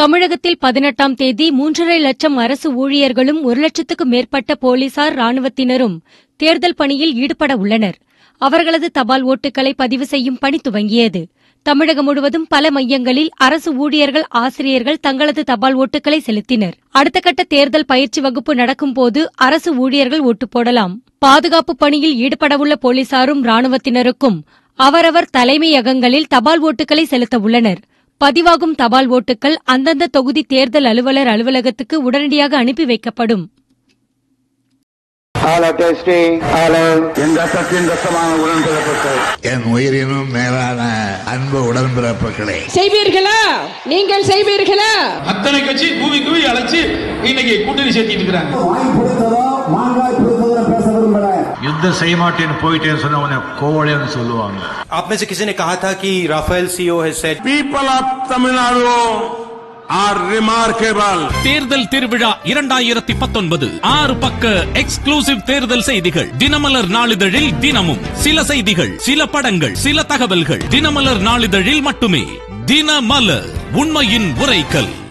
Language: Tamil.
தமிழகத்தில் பதினெட்டாம் தேதி மூன்றரை லட்சம் அரசு ஊழியர்களும் ஒரு லட்சத்துக்கும் மேற்பட்ட போலீசார் ராணுவத்தினரும் தேர்தல் பணியில் ஈடுபட உள்ளனர். அவர்களது தபால் ஓட்டுகளை பதிவு செய்யும் பணி துவங்கியது. தமிழகம் முழுவதும் பல மையங்களில் அரசு ஊழியர்கள் ஆசிரியர்கள் தங்களது தபால் ஓட்டுகளை செலுத்தினர். அடுத்த கட்ட தேர்தல் பயிற்சி வகுப்பு நடக்கும்போது அரசு ஊழியர்கள் ஓட்டு போடலாம். பாதுகாப்பு பணியில் ஈடுபடவுள்ள போலீசாரும் ராணுவத்தினருக்கும் அவரவர் தலைமையகங்களில் தபால் ஓட்டுகளை செலுத்த உள்ளனர். பதிவாகும் தபால் ஓட்டுகள் அந்தந்த தொகுதி தேர்தல் அலுவலர் அலுவலகத்துக்கு உடனடியாக அனுப்பி வைக்கப்படும். Hello, testing. Hello. என் உயிரினும் மேலான அன்பு உடன்பிறப்புகளே செய்வீர்களா? நீங்கள் செய்வீர்களா? அத்தனை கட்சி கூவி கூவி அழைச்சு இன்னைக்கு கூட்டணி சேர்த்திட்டு இருக்கிறாங்க. யுத்தம் செய்ய மாட்டேன்னு போயிட்டேன்னு சொன்ன உடனே கோவலைன்னு சொல்லுவாங்க आप में से किसी ने कहा था कि Rafale CO has said people of Tamil Nadu are remarkable தேர்தல் திருவிழா இரண்டாயிரத்தி பத்தொன்பது ஆறு பக்க எக்ஸ்க்ளூசிவ் தேர்தல் செய்திகள் தினமலர் நாளிதழில் தினமும் சில செய்திகள் சில படங்கள் சில தகவல்கள் தினமலர் நாளிதழில் மட்டுமே தினமலர் உண்மையின் உரைக்கல்